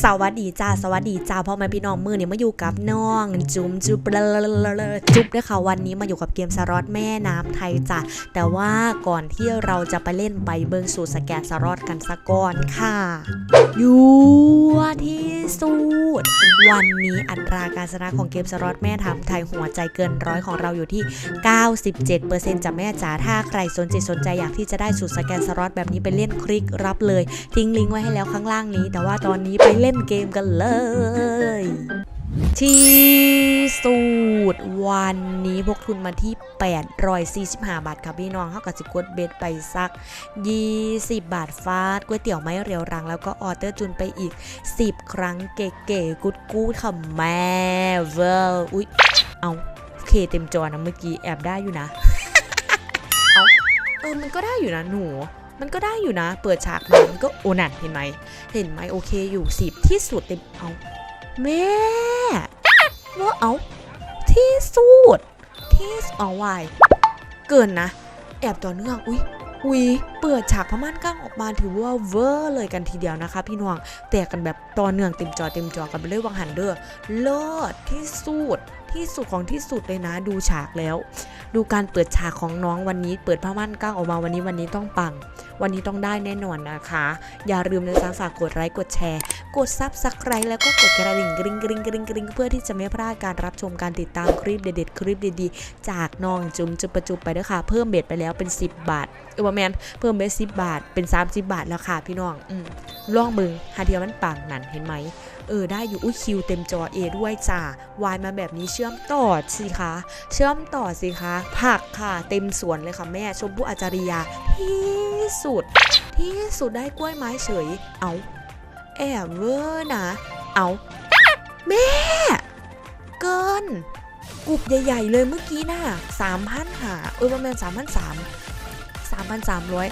สวัสดีจ้าสวัสดีจ้าพ่อแม่พี่น้องมือเนี่ยมาอยู่กับน้อง จุ๊มจุ๊บเบลอจุ๊บด้วยค่ะวันนี้มาอยู่กับเกมสล็อตแม่น้ำไทยจ้ะแต่ว่าก่อนที่เราจะไปเล่นไปเบิงสูตรสแกนสล็อตกันสักก่อนค่ะยั่วที่สุด วันนี้อัตราการชนะของเกมสล็อตแม่ทำไทยหัวใจเกินร้อยของเราอยู่ที่ 97%จากแม่จ๋าถ้าใครสนใจสนใจอยากที่จะได้สูตรสแกนสล็อตแบบนี้ไปเล่นคลิกรับเลย ทิ้งลิงก์ไว้ให้แล้วข้างล่างนี้ แต่ว่าตอนนี้ไปเล่นเกมกันเลย ที่สูตรวันนี้พกทุนมาที่ 845 บาทครับพี่น้องเท่ากับสิกดเบสไปสัก 20 บาทฟาดก๋วยเตี๋ยวไม้เรียวรัง แล้วก็ออเดอร์จุนไปอีก 10 ครั้งเก๋ๆกุดกูดค่ะแม่เวลอุ๊ย เอาเคเต็มจอนะเมื่อกี้แอบได้อยู่นะ เอาเออมันก็ได้อยู่นะหนูมันก็ได้อยู่นะ เปิดฉากมามันก็โอนันเห็นไหม เห็นไหมโอเคอยู่สิบที่สุดเต็มเอาแม่ ว่าเอาที่สุดที่สุดเอาวายเกินนะ แอบต่อเนื่องอุ้ยอุ้ยเปิดฉากพม่านกั้งออกมาถือว่าเวอร์เลยกันทีเดียวนะคะ พี่น้องแตกกันแบบต่อเนื่องเต็มจอเต็มจอกันไปเลยวังหันเด้อเลิศที่สุดที่สุดของที่สุดเลยนะดูฉากแล้ว ดูการเปิดฉากของน้องวันนี้ เปิดผ้าม่านกั้งออกมาวันนี้วันนี้ต้องปัง วันนี้ต้องได้แน่นอนนะคะ อย่าลืมนะจ๊ะฝากกดไลค์กดแชร์ กดซับสไครต์แล้วก็กดกระดิ่งกริ๊งกริ๊งกริ๊งกริ๊งเพื่อที่จะไม่พลาดการรับชมการติดตามคลิปเด็ดๆ คลิปดีๆ จากน้องจุ๋มจุบประจุบไปด้วยค่ะ เพิ่มเบ็ดไปแล้วเป็น 10 บาทเออแมนเพิ่มเบ็ด10บาทเป็น 30 บาทแล้วค่ะพี่น้องอืมลองมึงหาเทียมันปังนั่นเห็นไหมเออได้อยู่อุ้ยคิวเต็มจอเอด้วยจ้าวายมาแบบนี้เชื่อมต่อสิคะเชื่อมต่อสิคะผักค่ะเต็มสวนเลยค่ะแม่ชมพู่อาจาริยาที่สุด ที่สุดได้กล้วยไม้เฉยเอา แอบเวอร์นะ เอาแม่ เกินกรุบใหญ่ ๆ เลยเมื่อกี้น่ะสามพันหาเออประมาณสามพันสามสามพันสามร้อย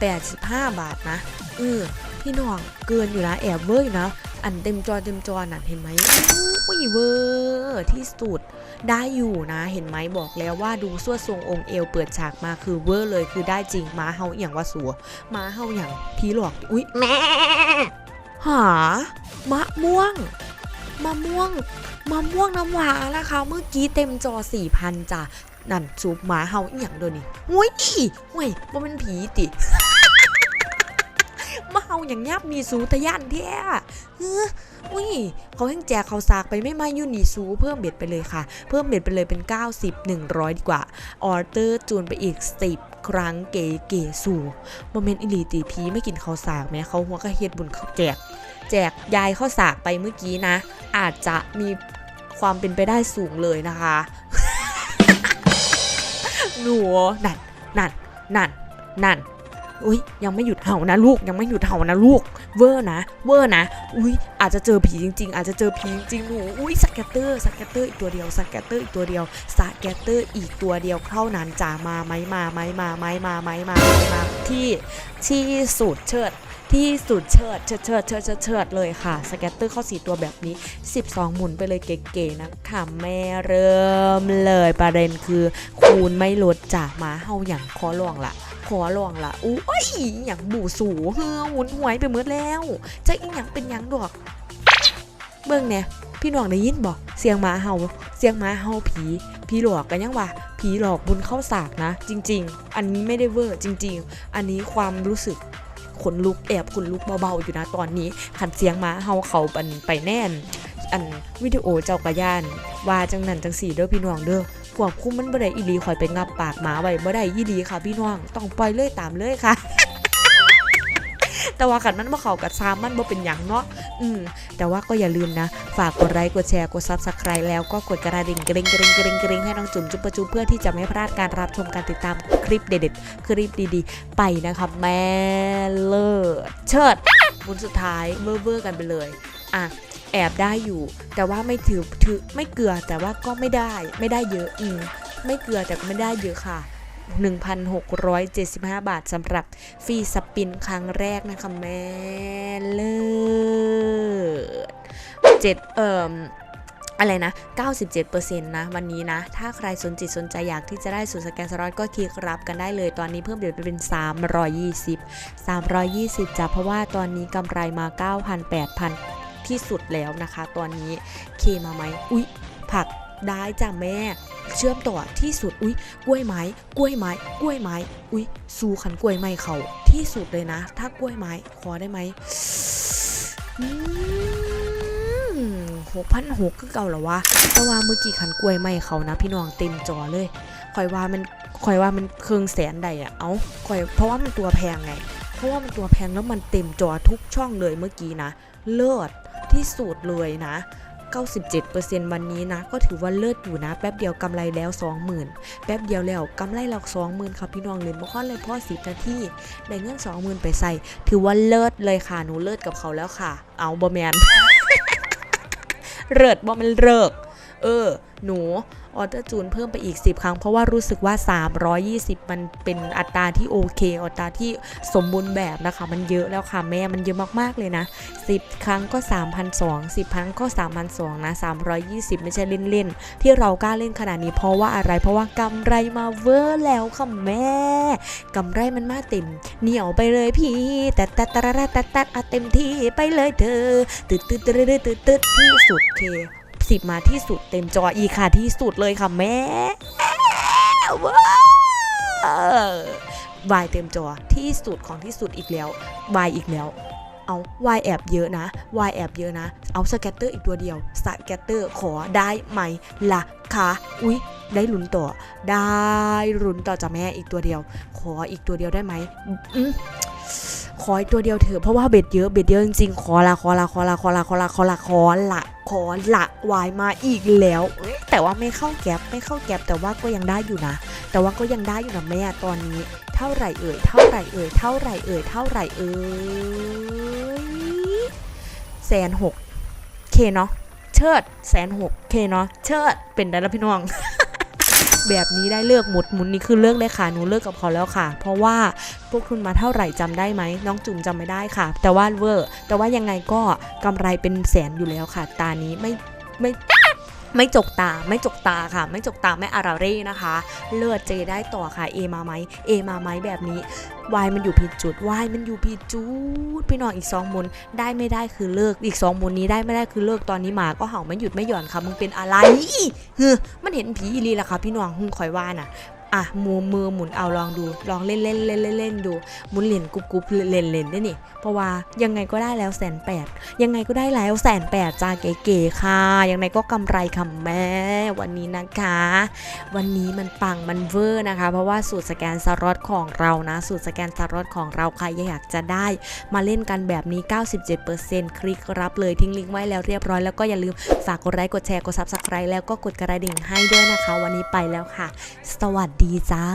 แปดสิบห้าบาทนะเออพี่น้องเกินอยู่นะ แอบเวอร์อยู่นะ อันเต็มจอเต็มจอน่ะเห็นไหมอุ้ยเวอร์ที่สุดได้อยู่นะ เห็นไหมบอกแล้วว่าดูสวดทรงองค์เอวเปิดฉากมาคือเวอร์เลยคือได้จริงมาเฮาอย่างว่าสัวมาเฮาอย่างพีหลอกอุ๊ยแม่ หามะม่วง มะม่วง มะม่วงน้ำหวานนะคะ เมื่อกี้เต็มจอ4,000จ้ะนั่นซูปหมาเฮาอหย่างเดียวนี่หุ้ยอีหุ้ยว่ามันผีติมาเฮาอย่างยับมีสูทะยานแท้เฮ้ออุ้ยเขาแห้งแจกเขาสากไปไม่มายูนิซูเพิ่มเบ็ดไปเลยค่ะ เพิ่มเบ็ดไปเลยเป็น 90 100 ดีกว่าออเตอร์จูนไปอีก 10 ครั้งเก๋เก๋สูโมเมนต์อิลีตีพีไม่กินเขาวสากแม้เขาหัวก็เฮ็ดบุญเขาแจก แจกยายข้าวสากไปเมื่อกี้นะ อาจจะมีความเป็นไปได้สูงเลยนะคะหนูนั่นนั่นนั่นนั่นอุ้ยยังไม่หยุดเห่านะลูกยังไม่หยุดเห่านะลูก เวอร์นะ เวอร์นะ อุ้ยอาจจะเจอผีจริง ๆ อาจจะเจอผีจริงๆหนูอุ้ยสแกตเตอร์สแกตเตอร์อีกตัวเดียวสแกตเตอร์อีกตัวเดียวสแกตเตอร์อีกตัวเดียวเท่านั้นจ่ามาไหมมาไหมมาไหมมาไหมมาไหมมาที่ที่สุดเชิด ที่สุดเชิดเชิดเชิดเชิดเชิดเลยค่ะ สแกตเตอร์เข้าสีตัวแบบนี้ 12 หมุนไปเลยเก๋ๆนะคะแม่เริ่มเลยประเด็นคือคูณไม่ลดจ่ามาเฮาอย่างคอลวงละขอลองละอุ้ยอย่างบูสูเฮือหมุนหวยไปหมดแล้วจะอีหยังเป็นหยังดอก เบิ่งเนี่ยพี่น้องได้ยินบอกเสียงหมาเห่าเสียงหมาเห่าผี ผีหลอกกันยังวะผีหลอกบุญเข้าสากนะ จริง ๆ อันนี้ไม่ได้เวอร์จริง ๆ อันนี้ความรู้สึก ขนลุกแอบขนลุกเบาๆอยู่นะตอนนี้ขันเสียงมาเฮาเขาปันไปแน่น อันวิดีโอเจ้ากระยานว่าจังนั้นจังสี่เด้อพี่น้องเด้อควบคุมมันบ่ได้อีหลีคอยไปงับปากหมาไว้บ่ได้อีหลีค่ะพี่น้องต้องปล่อยเลยตามเลยค่ะ แต่ว่าขันมันบ่เข้ากับซามมันบ่เป็นหยังเนาะอืมแต่ว่าก็อย่าลืมนะ ฝากกดไลค์กดแชร์กดซับสไครต์แล้วก็กดกระดิ่งกริ๊งกริ๊งกริ๊งกริ๊งให้น้องจุ๋มจุ๊บประจุเพื่อที่จะไม่พลาดการรับชมการติดตามคลิปเด็ดๆคลิปดีๆ ไปนะคะแม่เลิศเชิดบุญสุดท้ายเวอร์ๆกันไปเลยอะแอบได้อยู่ แต่ว่าไม่ถือถือไม่เกลือแต่ว่าก็ไม่ได้ไม่ได้เยอะอืมไม่เกลือแต่ก็ไม่ได้เยอะค่ะ 1,675 บาทสำหรับฟรีสปินครั้งแรกนะคะแม่เลิศเจ็ดเอ่ออะไรนะ 97%นะ วันนี้นะ ถ้าใครสนจิตสนใจอยากที่จะได้สูตรสแกนสล็อตก็คลิกรับกันได้เลย ตอนนี้เพิ่มเดี๋ยวไปเป็น 320 320จ้ะเพราะว่าตอนนี้กำไรมา 9,000 8,000ทที่สุดแล้วนะคะ ตอนนี้เคมาไหม อุ๊ย ผัก ได้จ้ะแม่ เชื่อมต่อที่สุดอุ๊ยกล้วยไม้ กล้วยไม้ กล้วยไม้ อุ๊ยสู้ขันกล้วยไม้เขาที่สุดเลยนะ ถ้ากล้วยไม้ขอได้ไหมหกพันหกก็เก่าเหรอวะแต่ว่าเมื่อกี้ขันกล้วยไม้เขานะ พี่น้องเต็มจอเลยคอยว่ามันคอยว่ามันเครื่องแสนใดอะเอาคอยเพราะว่ามันตัวแพงไง เพราะว่ามันตัวแพงแล้วมันเต็มจอทุกช่องเลยเมื่อกี้นะ เลิศที่สุดเลยนะ 97%วันนี้นะ ก็ถือว่าเลิศอยู่นะ แป๊บเดียวกำไรแล้ว 20,000 แป๊บเดียวแล้วกำไรเรา20,000ครับพี่น้องเล่นบ่ค่อนเลยพ่อสิบนาทีได้เงิน20,000 ไปใส่ ถือว่าเลิศเลยค่ะ หนูเลิศกับเขาแล้วค่ะ เอาบอแมนเลิศบ่มันเลิกเออ หนู ออเดอร์จูนเพิ่มไปอีก 10 ครั้ง เพราะว่ารู้สึกว่า 320 มันเป็นอัตราที่โอเค อัตราที่สมบูรณ์แบบนะคะ มันเยอะแล้วค่ะแม่มันเยอะมากๆเลยนะ 10 ครั้งก็ 3,200 10 ครั้งก็ 3,200 นะ 320 ไม่ใช่เล่นๆ ที่เรากล้าเล่นขนาดนี้เพราะว่าอะไร เพราะว่ากำไรมาเวอร์แล้วค่ะแม่กำไรมันมาเต็ม เหนียวไปเลยพี่แต่แต่แต่แต่แต่แต่เต็มที่ไปเลยเธอตึดตึ๊ดตึ๊ดตึ๊ดตึ๊ดตึ๊ดที่สุดเค สิบมาที่สุดเต็มจออีกค่ะที่สุดเลยค่ะแม่วาววายเต็มจอที่สุดของที่สุดอีกแล้ววายอีกแล้วเอาวายแอบเยอะนะวายแอบเยอะนะ เอาสแกตเตอร์อีกตัวเดียวสแกตเตอร์ขอได้ไหมล่ะคะอุ๊ยได้ลุ้นต่อ ได้ลุ้นต่อจากแม่อีกตัวเดียว ขออีกตัวเดียวได้ไหมอืม ขออีกตัวเดียวเถอะเพราะว่าเบ็ดเยอะเบ็ดเยอะจริงๆขอละขอละขอละขอละขอละขอละขอละขอละวายมาอีกแล้ว แต่ว่าไม่เข้าแก๊ปไม่เข้าแก๊ปแต่ว่าก็ยังได้อยู่นะ แต่ว่าก็ยังได้อยู่นะแม่ตอนนี้ เท่าไหร่เอ่ยเท่าไหร่เอ่ยเท่าไหร่เอ่ยเท่าไหร่เอ่ยแสนหกเคเนาะเชิดแสนหกเคเนาะเชิดเป็นได้แล้วพี่น้อง แบบนี้ได้เลิกหมุดหมุนนี่คือเลิกเลยค่ะหนูเลิกกับเขาแล้วค่ะ เพราะว่าพวกทุนมาเท่าไหร่จำได้ไหมน้องจุ่มจำไม่ได้ค่ะ แต่ว่าเวอร์แต่ว่ายังไงก็กำไรเป็นแสนอยู่แล้วค่ะ ตานี้ไม่ไม่ ไม่จกตาไม่จกตาค่ะ ไม่จกตาไม่อาราเร่นะคะ เลือดเจได้ต่อค่ะเอมาไหมเอมาไหมแบบนี้วายมันอยู่ผิดจุดวายมันอยู่ผิดจุดพี่น้องอีกสองมุนได้ไม่ได้คือเลิกอีกสองมุนนี้ได้ไม่ได้คือเลิกตอนนี้หมาก็เห่าไม่หยุดไม่หย่อนค่ะมึงเป็นอะไรเฮ้อมันเห็นผีอีหลีละค่ะพี่น้องคุณคอยว่าน่ะ อะมือมือหมุนเอาลองดู ลองเล่นเล่นเล่นเล่นเล่นดูหมุนเหรียญกรุบกรุบเล่นเล่นได้นี่เพราะว่ายังไงก็ได้แล้วแสนแปดยังไงก็ได้แล้วแสนแปดจ้าเก๋ๆค่ะ ยังไงก็กำไรค่ะแม่วันนี้นะคะ วันนี้มันปังมันเวอร์นะคะ เพราะว่าสูตรสแกนสล็อตของเรานะ สูตรสแกนสล็อตของเราใครอยากจะได้มาเล่นกันแบบนี้ 97%คลิกรับเลยทิ้งลิงก์ไว้แล้วเรียบร้อยแล้วก็อย่าลืมฝากกดไลค์กดแชร์กด subscribe แล้วก็กดกระดิ่งให้ด้วยนะคะ วันนี้ไปแล้วค่ะ สวัสดีดีจ้า